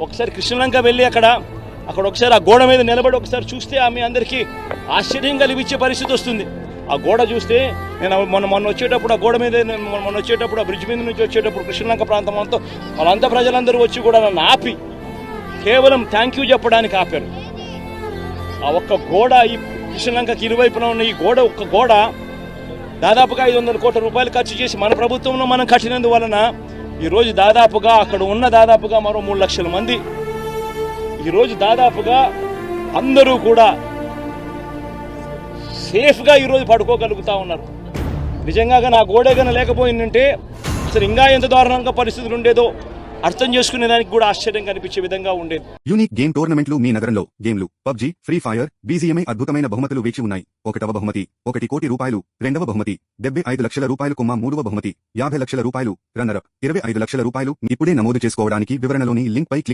ఒకసారి కృష్ణలంక వెళ్ళి అక్కడ అక్కడ ఒకసారి ఆ గోడ మీద నిలబడి ఒకసారి చూస్తే ఆమె అందరికీ ఆశ్చర్యం కలిగించే పరిస్థితి వస్తుంది. ఆ గోడ చూస్తే నేను మొన్న మొన్న వచ్చేటప్పుడు ఆ గోడ మీద మొన్న వచ్చేటప్పుడు ఆ బ్రిడ్జ్ మీద నుంచి వచ్చేటప్పుడు కృష్ణలంక ప్రాంతం అంతా వాళ్ళంతా ప్రజలందరూ వచ్చి కూడా నన్ను ఆపి కేవలం థ్యాంక్ యూ చెప్పడానికి ఆపారు. ఆ ఒక్క గోడ ఈ కృష్ణలంకకి ఇరువైపున ఉన్న ఈ గోడ ఒక్క గోడ దాదాపుగా ఐదు వందల కోట్ల రూపాయలు ఖర్చు చేసి మన ప్రభుత్వంలో మనం కట్టినందువలన ఈరోజు దాదాపుగా అక్కడ ఉన్న దాదాపుగా మరో మూడు లక్షల మంది. ఈరోజు దాదాపుగా అందరూ కూడా సేఫ్గా ఈరోజు పడుకోగలుగుతా ఉన్నారు. నిజంగా నా గోడే కన్నా లేకపోయిందంటే అసలు ఇంకా ఎంత దారుణంగా పరిస్థితులు ఉండేదో అర్థం చేసుకునే దానికి కూడా ఆశ్చర్యం కనిపించే విధంగా ఉండేది. యూనిక్ గేమ్ టోర్నమెంట్లు మీ నగరంలో గేమ్లు పబ్జి ఫ్రీ ఫైర్ బీజీఎంఐ అద్భుతమైన బహుమతులు వేచి ఉన్నాయి. ఒకటవ బహుమతి ఒకటి కోటి రూపాయలు. రెండవ బహుమతి డెబ్బై ఐదు లక్షల రూపాయలు కొమ్మ. మూడవ బహుమతి యాభై లక్షల రూపాయలు. రన్నరప్ ఇరవై ఐదు లక్షల రూపాయలు. ఇప్పుడే నమోదు చేసుకోవడానికి వివరణలోని లింక్ పై క్లిక్